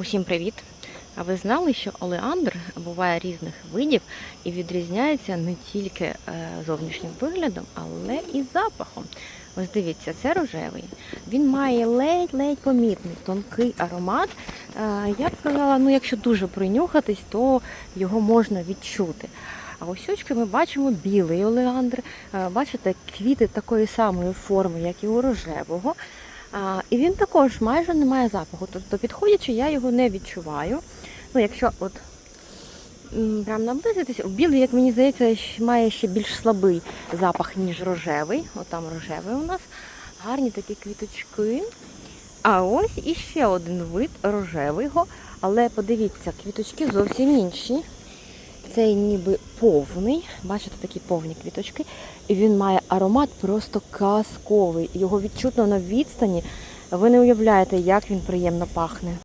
Усім привіт! А ви знали, що олеандр буває різних видів і відрізняється не тільки е, зовнішнім виглядом, але і запахом. Ось дивіться, це рожевий. Він має ледь-ледь помітний тонкий аромат. Е, Я б сказала, ну якщо дуже принюхатись, то його можна відчути. А ось очки ми бачимо білий олеандр. Е, Бачите, квіти такої самої форми, як і у рожевого. І він також майже не має запаху. Тобто, підходячи, я його не відчуваю. Ну, якщо от прям наблизитись, білий, як мені здається, має ще більш слабий запах, ніж рожевий. От там рожевий у нас. Гарні такі квіточки. А ось іще один вид рожевого. Але подивіться, квіточки зовсім інші. Цей ніби повний, бачите, такі повні квіточки, і він має аромат просто казковий. Його відчутно на відстані. Ви не уявляєте, як він приємно пахне.